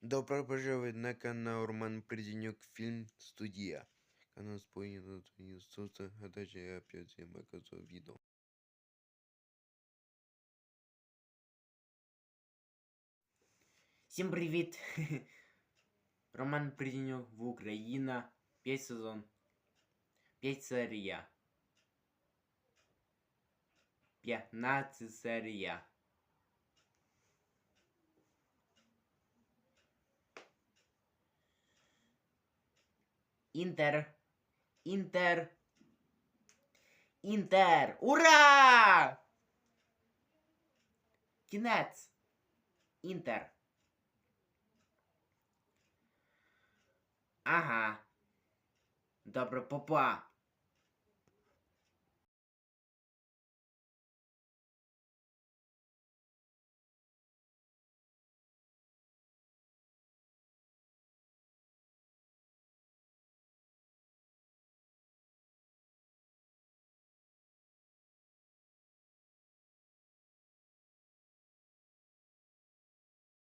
Добро пожаловать на канал Роман Приденек Фильм Студия. Канал спойлерно Иисуса, а также опять я показываю видео. Всім привіт! Роман Приденюк в Україна. 5 сезон. 5 серія. 15 серія. Інтер. Інтер. Інтер. Ура! Кінець. Інтер. Ага. Добре, попа.